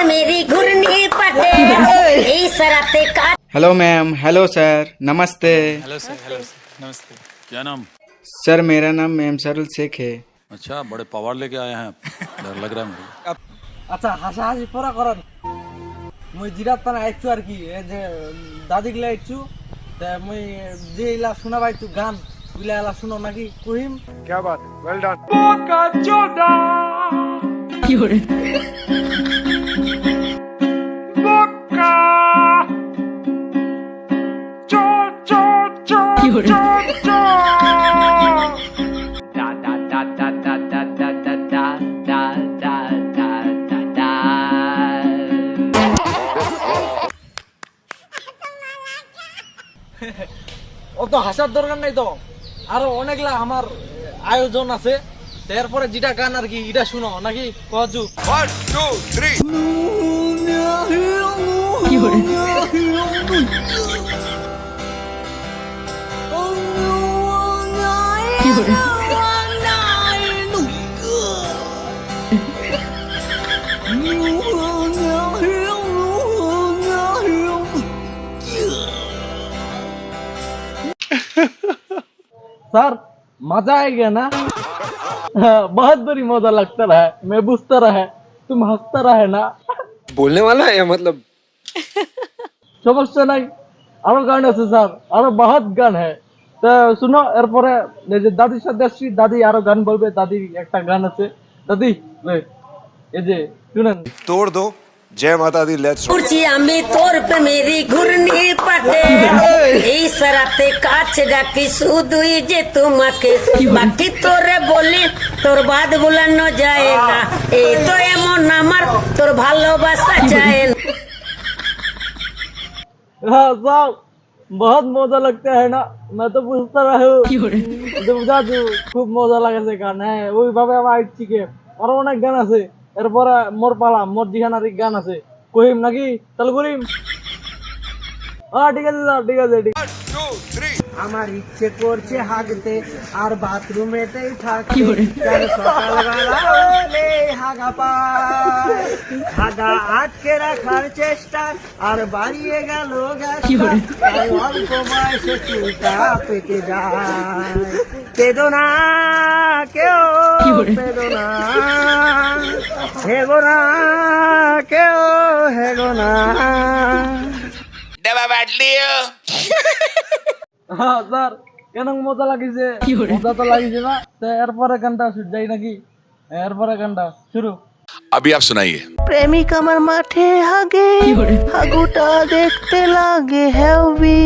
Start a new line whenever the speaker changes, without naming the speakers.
पे मेरी घुरनी पटे इस राते का
हेलो मैम हेलो सर नमस्ते
हेलो सर हेलो सर नमस्ते क्या नाम
सर मेरा नाम मेम सरल शेख है
अच्छा बड़े पावर लेके आए हैं आप डर लग रहा है मुझे
আচ্ছা হাসাহাসি পড়া করেন মুই জিরাত তানা আইছু আর কি এই যে দাদি গিলা আইছু তে মুই যে ইলা শোনা পাইছু গান ইলা এলা শুনো নাকি কহিম অত হাসার দরকার নাই তো আরও অনেকলা আমার আয়োজন আছে এরপরে যেটা গান আর কি এটা শুনো নাকি কজু सर मजा आ गया ना हाँ, बहुत बड़ी मजा लगता रहा मैं बुझता रहा तुम हंसता रहे ना
बोलने वाला है या मतलब
সমস্যা নাই আরো গান আছে স্যার আরো বহুত গান হ্যাঁ তা শুনো এরপরে এই যে দাদির সাথে আসছি দাদি আরো গান বলবে দাদির একটা গান আছে দাদি লে, এই যে শুনেন
तोड़ दो जय माता दी लेट्स
উড়ছি আমি তোর পে মেরি ঘুরনি পাটে এই সারাতে কাছে ডাকি শুধুই যে তোমাকে বাকি তোরে বলি তোর বাদ বুলানো যায় না এই তো এমন আমার তোর ভালোবাসা চায় না
हाँ साहब बहुत मजा लगता है ना मैं तो বুঝতে रहा বুঝা তু খুব মজা লাগেছে গান হ্যাঁ ওইভাবে আমার আইছি কে আরো অনেক গান আছে এরপরে মোর পালা মোর দিহানার গান আছে। কহিম নাকি? তাহলে করিম। হ্যাঁ ঠিক আছে স্যার ঠিক আছে ঠিক আমার ইচ্ছে করছে হাগতে আর বাথরুমেতেই সকালবেলা হাগা পায়। হাগা আটকে রাখার চেষ্টা আর বাড়িয়ে গেল অল্প বয়সে চুলটা পেকে যায়। পেদো না। কেউ পেদো না হেগো না কেউ হেগো না হ্যাঁ স্যার কেন মজা লাগিছে মজা তো লাগিছে না তো এরপরে গানটা শুরু যাই নাকি এরপরে গানটা শুরু
अभी आप सुनाइए
প্রেমিক আমার মাঠে হাগে হাগুটা দেখতে লাগে হেভি